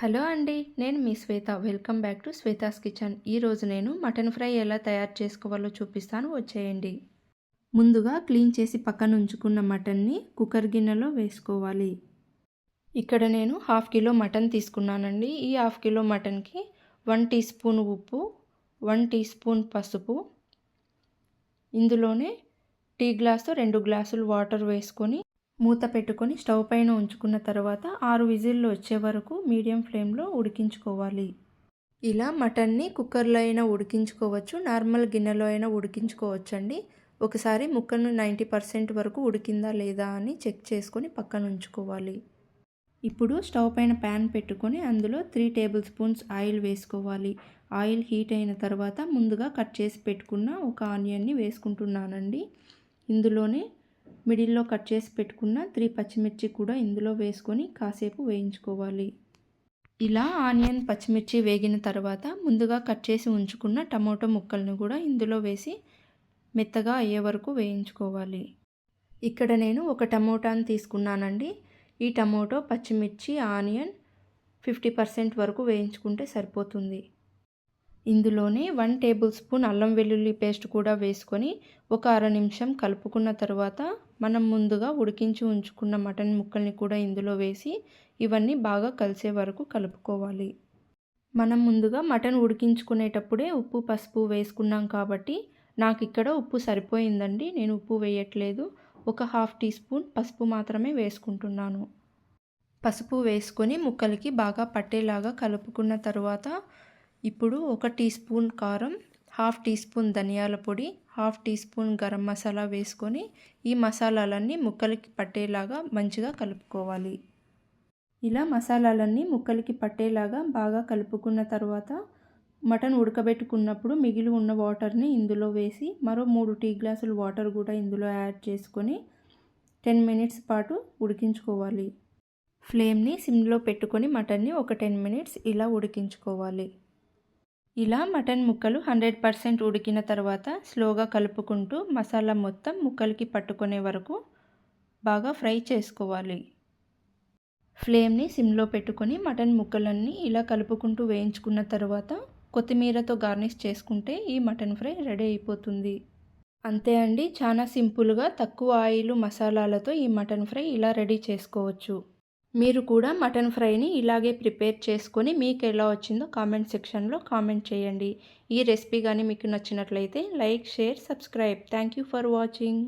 Hello అండి నేను మీ Shweta. Welcome back to Shweta's kitchen. ఈరోజు నేను మటన్ ఫ్రై ఎలా తయారు చేసుకోవాలో చూపిస్తాను. వచ్చేయండి. ముందుగా క్లీన్ చేసి పక్కన ఉంచుకున్న మటన్ని కుక్కర్ గిన్నెలో వేసుకోవాలి. ఇక్కడ నేను హాఫ్ కిలో మటన్ తీసుకున్నానండి. ఈ హాఫ్ కిలో మటన్కి వన్ టీ స్పూన్ ఉప్పు వన్ టీ స్పూన్ పసుపు ఇందులోనే టీ గ్లాసు రెండు గ్లాసులు వాటర్ వేసుకొని మూత పెట్టుకొని స్టవ్ పైన ఉంచుకున్న తర్వాత ఆరు విజిల్లు వచ్చే వరకు మీడియం ఫ్లేమ్లో ఉడికించుకోవాలి. ఇలా మటన్ని కుక్కర్లో అయినా ఉడికించుకోవచ్చు నార్మల్ గిన్నెలో అయినా ఉడికించుకోవచ్చు అండి ఒకసారి ముక్కను నైంటీ పర్సెంట్ వరకు ఉడికిందా లేదా అని చెక్ చేసుకొని పక్కన ఉంచుకోవాలి. ఇప్పుడు స్టవ్ పైన ప్యాన్ పెట్టుకొని అందులో త్రీ టేబుల్ స్పూన్స్ ఆయిల్ వేసుకోవాలి. ఆయిల్ హీట్ అయిన తర్వాత ముందుగా కట్ చేసి పెట్టుకున్న ఒక ఆనియన్ని వేసుకుంటున్నానండి. ఇందులోనే మిడిల్లో కట్ చేసి పెట్టుకున్న త్రీ పచ్చిమిర్చి కూడా ఇందులో వేసుకొని కాసేపు వేయించుకోవాలి. ఇలా ఆనియన్ పచ్చిమిర్చి వేగిన తర్వాత ముందుగా కట్ చేసి ఉంచుకున్న టమోటో ముక్కలను కూడా ఇందులో వేసి మెత్తగా అయ్యే వరకు వేయించుకోవాలి. ఇక్కడ నేను ఒక టమోటాను తీసుకున్నానండి. ఈ టమోటో పచ్చిమిర్చి ఆనియన్ ఫిఫ్టీ పర్సెంట్ వరకు వేయించుకుంటే సరిపోతుంది. ఇందులోనే వన్ టేబుల్ స్పూన్ అల్లం వెల్లుల్లి పేస్ట్ కూడా వేసుకొని ఒక అర నిమిషం కలుపుకున్న తర్వాత మనం ముందుగా ఉడికించి ఉంచుకున్న మటన్ ముక్కల్ని కూడా ఇందులో వేసి ఇవన్నీ బాగా కలిసే వరకు కలుపుకోవాలి. మనం ముందుగా మటన్ ఉడికించుకునేటప్పుడే ఉప్పు పసుపు వేసుకున్నాం కాబట్టి నాకు ఇక్కడ ఉప్పు సరిపోయిందండి. నేను ఉప్పు వేయట్లేదు. ఒక హాఫ్ టీ స్పూన్ పసుపు మాత్రమే వేసుకుంటున్నాను. పసుపు వేసుకొని ముక్కలకి బాగా పట్టేలాగా కలుపుకున్న తర్వాత ఇప్పుడు ఒక టీ స్పూన్ కారం హాఫ్ టీ స్పూన్ ధనియాల పొడి half teaspoon garam masala వేసుకొని ఈ మసాలాలన్నీ ముక్కలకి పట్టేలాగా మంచిగా కలుపుకోవాలి. ఇలా మసాలాలన్నీ ముక్కలకి పట్టేలాగా బాగా కలుపుకున్న తర్వాత మటన్ ఉడకబెట్టుకున్నప్పుడు మిగిలి ఉన్న వాటర్ని ఇందులో వేసి మరో మూడు టీ గ్లాసులు వాటర్ కూడా ఇందులో యాడ్ చేసుకొని టెన్ మినిట్స్ పాటు ఉడికించుకోవాలి. ఫ్లేమ్ని సిమ్లో పెట్టుకొని మటన్ని ఒక టెన్ మినిట్స్ ఇలా ఉడికించుకోవాలి. ఇలా మటన్ ముక్కలు హండ్రెడ్ పర్సెంట్ ఉడికిన తర్వాత స్లోగా కలుపుకుంటూ మసాలా మొత్తం ముక్కలకి పట్టుకునే వరకు బాగా ఫ్రై చేసుకోవాలి. ఫ్లేమ్ని సిమ్లో పెట్టుకొని మటన్ ముక్కలన్నీ ఇలా కలుపుకుంటూ వేయించుకున్న తర్వాత కొత్తిమీరతో గార్నిష్ చేసుకుంటే ఈ మటన్ ఫ్రై రెడీ అయిపోతుంది. అంతే అండి చాలా సింపుల్గా తక్కువ ఆయిల్ మసాలాలతో ఈ మటన్ ఫ్రై ఇలా రెడీ చేసుకోవచ్చు. మీరు కూడా మటన్ ఫ్రైని ఇలాగే ప్రిపేర్ చేసుకొని మీకు ఎలా వచ్చిందో కామెంట్ సెక్షన్లో కామెంట్ చేయండి. ఈ రెసిపీ కానీ మీకు నచ్చినట్లయితే like share subscribe. Thank you for watching.